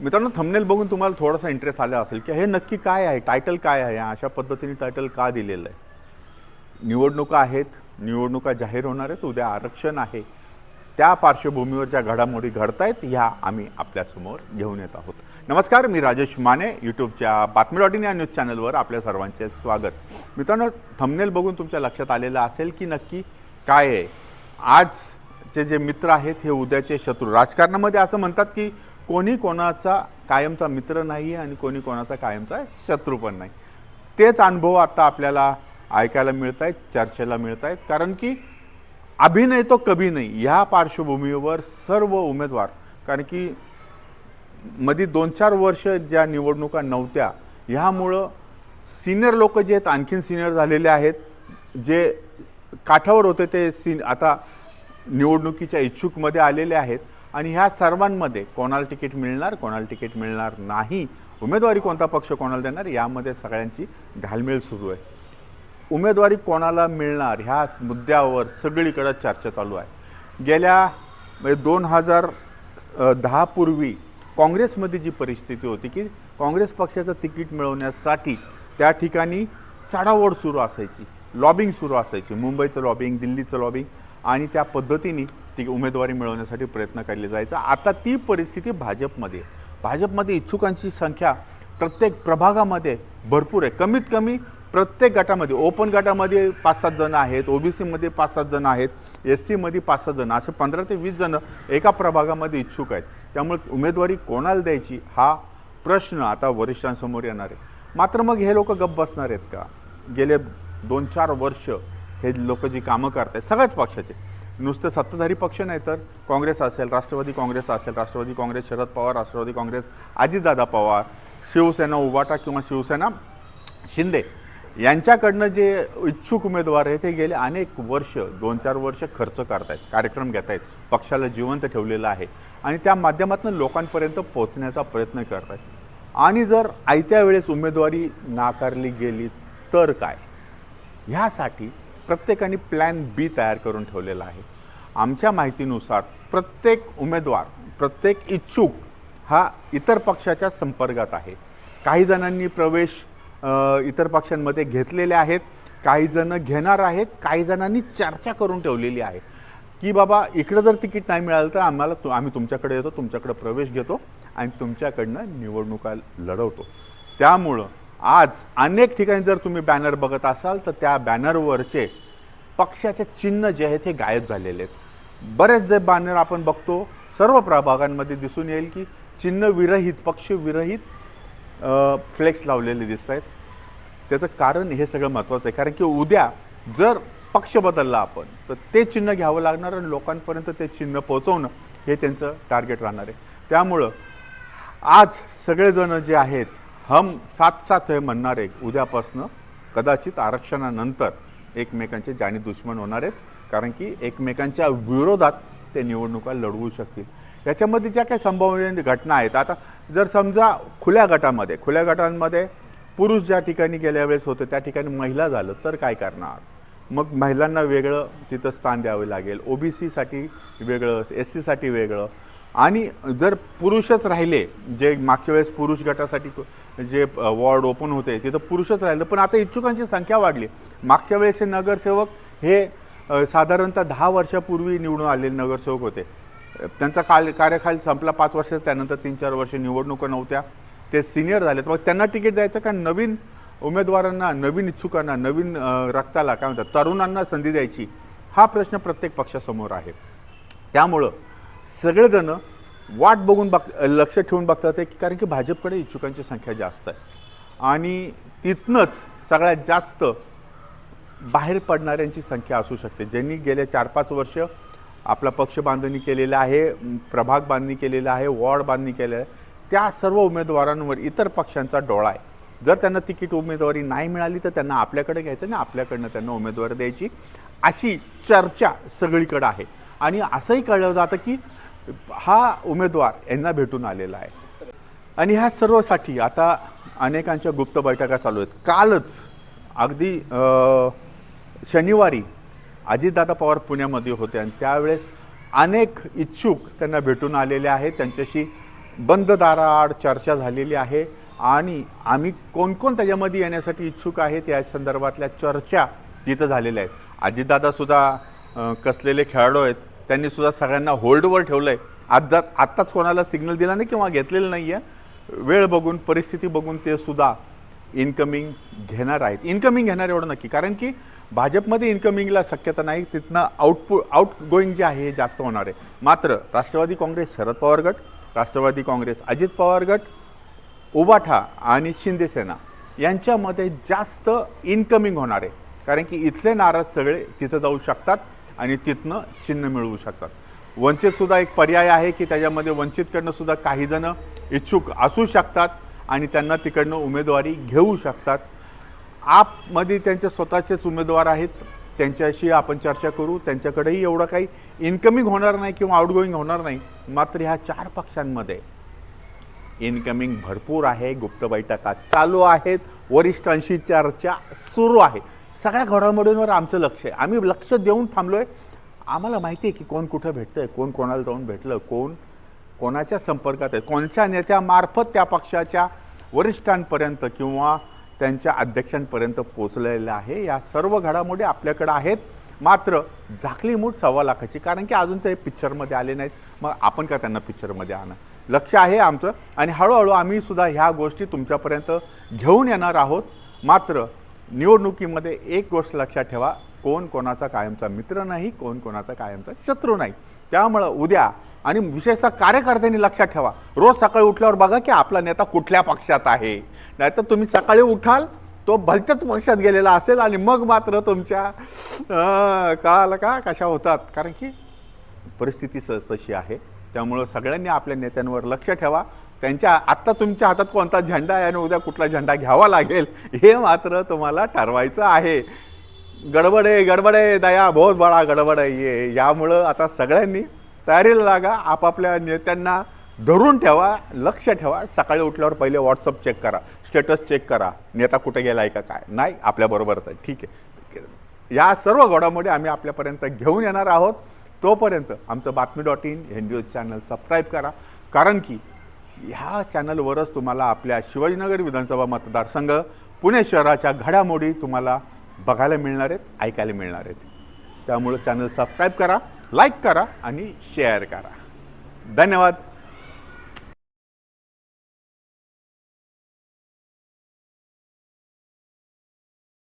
मित्रांनो थंबनेल बघून तुम्हाला थोडासा इंटरेस्ट आला असेल की हे नक्की काय आहे? टायटल काय आहे? अशा पद्धतीने टायटल का दिलेलं आहे? निवडणुका आहेत निवडणुका जाहीर होणार आहेत उद्या आरक्षण आहे. त्या पार्श्वभूमीवर ज्या घडामोडी घडतायत ह्या आम्ही आपल्यासमोर घेऊन येत आहोत. नमस्कार मी राजेश माने यूट्यूबच्या बातमी डॉट इन या न्यूज चॅनलवर आपल्या सर्वांचे स्वागत. मित्रांनो थंबनेल बघून तुमच्या लक्षात आलेलं असेल की नक्की काय आहे? आजचे जे मित्र आहेत हे उद्याचे शत्रू. राजकारणामध्ये असं म्हणतात की कोणी कोणाचा कायमचा मित्र नाही आणि कोणी कोणाचा कायमचा शत्रू पण नाही. तेच अनुभव आता आपल्याला ऐकायला मिळत आहेत चर्चेला मिळत आहेत कारण की अभिनय तो कभी नाही. ह्या पार्श्वभूमीवर सर्व उमेदवार कारण की मध्ये दोन चार वर्ष ज्या निवडणुका नव्हत्या ह्यामुळं सिनियर लोक जे आहेत आणखीन सिनियर झालेले आहेत जे काठावर होते ते सिन आता निवडणुकीच्या इच्छुकमध्ये आलेले आहेत आणि ह्या सर्वांमध्ये कोणाला तिकीट मिळणार कोणाला तिकीट मिळणार नाही उमेदवारी कोणता पक्ष कोणाला देणार यामध्ये सगळ्यांची घालमेल सुरू आहे. उमेदवारी कोणाला मिळणार ह्या मुद्द्यावर सगळीकडं चर्चा चालू आहे. गेल्या म्हणजे दोन हजार दहापूर्वी काँग्रेसमध्ये जी परिस्थिती होती की काँग्रेस पक्षाचं तिकीट मिळवण्यासाठी त्या ठिकाणी चढाओढ सुरू असायची लॉबिंग सुरू असायची मुंबईचं लॉबिंग दिल्लीचं लॉबिंग आणि त्या पद्धतीने ती उमेदवारी मिळवण्यासाठी प्रयत्न केले जायचा. आता ती परिस्थिती भाजपमध्ये आहे. भाजपमध्ये इच्छुकांची संख्या प्रत्येक प्रभागामध्ये भरपूर आहे. कमीत कमी प्रत्येक गटामध्ये ओपन गटामध्ये पाच सात जण आहेत ओबीसीमध्ये पाच सात जण आहेत एस सीमध्ये पाच सात जण असे पंधरा ते वीस जणं एका प्रभागामध्ये इच्छुक आहेत. त्यामुळे उमेदवारी कोणाला द्यायची हा प्रश्न आता वरिष्ठांसमोर येणार आहे. मात्र मग हे लोक गप्प बसणार आहेत का? गेले दोन चार वर्ष हे लोक जी कामं करत आहेत सगळ्याच पक्षाचे. नुसते सत्ताधारी पक्ष नाही तर काँग्रेस असेल राष्ट्रवादी काँग्रेस असेल राष्ट्रवादी काँग्रेस शरद पवार राष्ट्रवादी काँग्रेस अजितदादा पवार शिवसेना उबाटा किंवा शिवसेना शिंदे यांच्याकडनं जे इच्छुक उमेदवार आहे ते गेले अनेक वर्ष दोन चार वर्ष खर्च करतायत कार्यक्रम घेत आहेत पक्षाला जिवंत ठेवलेलं आहे आणि त्या माध्यमातून लोकांपर्यंत पोहोचण्याचा प्रयत्न करत आहेत आणि जर आयत्या वेळेस उमेदवारी नाकारली गेली तर काय? ह्यासाठी प्रत्येकाने प्लॅन बी तयार करून ठेवलेला आहे. आमच्या माहितीनुसार प्रत्येक उमेदवार प्रत्येक इच्छुक हा इतर पक्षाच्या संपर्कात आहे. काही जणांनी प्रवेश इतर पक्षांमध्ये घेतलेले आहेत काही जण घेणार आहेत काही जणांनी चर्चा करून ठेवलेली आहे. की बाबा इकडं जर तिकीट नाही मिळालं तर आम्हाला तु- आम्ही तुमच्याकडे येतो तुमच्याकडे प्रवेश घेतो आणि तुमच्याकडनं निवडणुका लढवतो. त्यामुळं आज अनेक ठिकाणी जर तुम्ही बॅनर बघत असाल तर त्या बॅनरवरचे पक्षाचे चिन्ह जे आहेत हे गायब झालेले आहेत. बरेच जे बॅनर आपण बघतो सर्व प्रभागांमध्ये दिसून येईल की चिन्ह विरहित पक्ष विरहित फ्लेक्स लावलेले दिसत आहेत. त्याचं कारण हे सगळं महत्त्वाचं आहे. कारण की उद्या जर पक्ष बदलला आपण तर ते चिन्ह घ्यावं लागणार आणि लोकांपर्यंत ते चिन्ह पोहोचवणं हे त्यांचं टार्गेट राहणार आहे. त्यामुळं आज सगळेजण जे आहेत हम साथ साथ हे म्हणणार आहे उद्यापासनं कदाचित आरक्षणानंतर एकमेकांचे जाणी दुश्मन होणार आहेत. कारण की एकमेकांच्या विरोधात ते निवडणुका लढवू शकतील. याच्यामध्ये ज्या काही संभाव्य घटना आहेत आता जर समजा खुल्या गटामध्ये खुल्या गटांमध्ये पुरुष ज्या ठिकाणी गेल्या वेळेस होते त्या ठिकाणी महिला झालं तर काय करणार? मग महिलांना वेगळं तिथं स्थान द्यावं लागेल. ओ बी सीसाठी वेगळं एस सीसाठी वेगळं. आणि जर पुरुषच राहिले जे मागच्या वेळेस पुरुष गटासाठी जे वॉर्ड ओपन होते तिथं पुरुषच राहिलं. पण आता इच्छुकांची संख्या वाढली. मागच्या वेळेसचे नगरसेवक हे साधारणतः दहा वर्षापूर्वी निवडून आलेले नगरसेवक होते. त्यांचा काल कार्यकाल संपला पाच वर्ष त्यानंतर तीन चार वर्ष निवडणुका नव्हत्या. ते सिनियर झालेत. मग त्यांना तिकीट द्यायचं का? नवीन उमेदवारांना नवीन इच्छुकांना नवीन रक्ताला काय म्हणतात तरुणांना संधी द्यायची? हा प्रश्न प्रत्येक पक्षासमोर आहे. त्यामुळं सगळेजणं वाट बघून बघ लक्ष ठेवून बघतात की कारण की भाजपकडे इच्छुकांची संख्या जास्त आहे. आणि तिथनंच सगळ्यात जास्त बाहेर पडणाऱ्यांची संख्या असू शकते. ज्यांनी गेले चार पाच वर्ष आपला पक्ष बांधणी केलेला आहे प्रभाग बांधणी केलेला आहे वॉर्ड बांधणी केलेलं आहे त्या सर्व उमेदवारांवर इतर पक्षांचा डोळा आहे. जर त्यांना तिकीट उमेदवारी नाही मिळाली तर त्यांना आपल्याकडे घ्यायचं आणि आपल्याकडनं त्यांना उमेदवारी द्यायची अशी चर्चा सगळीकडे आहे. आणि असंही कळलं जातं की हा उमेदवार यांना भेटून आलेला आहे. आणि ह्या सर्वसाठी आता अनेकांच्या गुप्त बैठका चालू आहेत. कालच अगदी शनिवारी अजितदादा पवार पुण्यामध्ये होते आणि त्यावेळेस अनेक इच्छुक त्यांना भेटून आलेले आहेत. त्यांच्याशी बंद दाराआड चर्चा झालेली आहे आणि आम्ही कोणकोण त्याच्यामध्ये येण्यासाठी इच्छुक आहेत या संदर्भातल्या चर्चा तिथं झालेल्या आहेत. अजितदादासुद्धा कसलेले खेळाडू आहेत त्यांनी सुद्धा सगळ्यांना होल्डवर ठेवलं आहे आज आत्ताच कोणाला सिग्नल दिला नाही किंवा घेतलेलं नाही आहे वेळ बघून परिस्थिती बघून ते सुद्धा इन्कमिंग घेणार आहेत. इन्कमिंग घेणार एवढं नक्की. कारण की भाजपमध्ये इन्कमिंगला शक्यता नाही. तिथनं आउटपु आउट गोईंग जे आहे हे जास्त होणार आहे. मात्र राष्ट्रवादी काँग्रेस शरद पवार गट राष्ट्रवादी काँग्रेस अजित पवार गट उबाठा आणि शिंदेसेना यांच्यामध्ये जास्त इन्कमिंग होणार आहे. कारण की इथले नाराज सगळे तिथं जाऊ शकतात. आणि तिथनं चिन्ह मिळवू शकतात. वंचितसुद्धा एक पर्याय आहे की त्याच्यामध्ये वंचितकडनंसुद्धा काहीजणं इच्छुक असू शकतात आणि त्यांना तिकडनं उमेदवारी घेऊ शकतात. आपमध्ये त्यांचे स्वतःचेच उमेदवार आहेत त्यांच्याशी आपण चर्चा करू त्यांच्याकडेही एवढं काही इन्कमिंग होणार नाही किंवा आउटगोईंग होणार नाही मात्र ह्या चार पक्षांमध्ये इन्कमिंग भरपूर आहे. गुप्त बैठका चालू आहेत. वरिष्ठांशी चर्चा सुरू आहे. सगळ्या घडामोडींवर आमचं लक्ष आहे. आम्ही लक्ष देऊन थांबलो आहे आम्हाला माहिती आहे की कोण कुठं भेटतं आहे कोण कोणाला जाऊन भेटलं कोण कोणाच्या संपर्कात आहे कोणत्या नेत्यामार्फत त्या पक्षाच्या वरिष्ठांपर्यंत किंवा त्यांच्या अध्यक्षांपर्यंत पोचलेलं आहे. या सर्व घडामोडी आपल्याकडे आहेत. मात्र झाकली मूठ सव्वा लाखाची कारण की अजून ते पिक्चरमध्ये आले नाहीत. मग आपण का त्यांना पिक्चरमध्ये आणा लक्ष आहे आमचं. आणि हळूहळू आम्ही सुद्धा ह्या गोष्टी तुमच्यापर्यंत घेऊन येणार आहोत. मात्र निवडणुकीमध्ये एक गोष्ट लक्षात ठेवा कोण कोणाचा कायमचा मित्र नाही कोण कोणाचा कायमचा शत्रू नाही. त्यामुळं उद्या आणि विशेषतः कार्यकर्त्यांनी लक्षात ठेवा रोज सकाळी उठल्यावर बघा की आपला नेता कुठल्या पक्षात आहे. नाहीतर तुम्ही सकाळी उठाल तो भलत्याच पक्षात गेलेला असेल आणि मग मात्र तुमच्या काळाला कळालं का कशा होतात? कारण की परिस्थिती स तशी आहे. त्यामुळं सगळ्यांनी आपल्या नेत्यांवर लक्ष ठेवा. त्यांच्या आत्ता तुमच्या हातात कोणता झेंडा आहे आणि उद्या कुठला झेंडा घ्यावा लागेल हे मात्र तुम्हाला ठरवायचं आहे. गडबड आहे गडबड आहे दया बहुत बडा गडबड आहे ये यामुळं आता सगळ्यांनी तयारीला लागा आपापल्या नेत्यांना धरून ठेवा लक्ष ठेवा सकाळी उठल्यावर पहिले व्हॉट्सअप चेक करा स्टेटस चेक करा नेता कुठे गेला आहे का काय? नाही आपल्याबरोबरच आहे ठीक आहे. या सर्व घडामोडी आम्ही आपल्यापर्यंत घेऊन येणार आहोत. तोपर्यंत आमचं बातमी डॉट इन हे न्यूज चॅनल सबस्क्राईब करा कारण की ह्या चॅनलवरच तुम्हाला आपल्या शिवाजीनगर विधानसभा मतदारसंघ पुणे शहराच्या घडामोडी तुम्हाला बघायला मिळणार आहेत ऐकायला मिळणार आहेत. त्यामुळं चॅनल सबस्क्राईब करा लाईक करा आणि शेअर करा. धन्यवाद.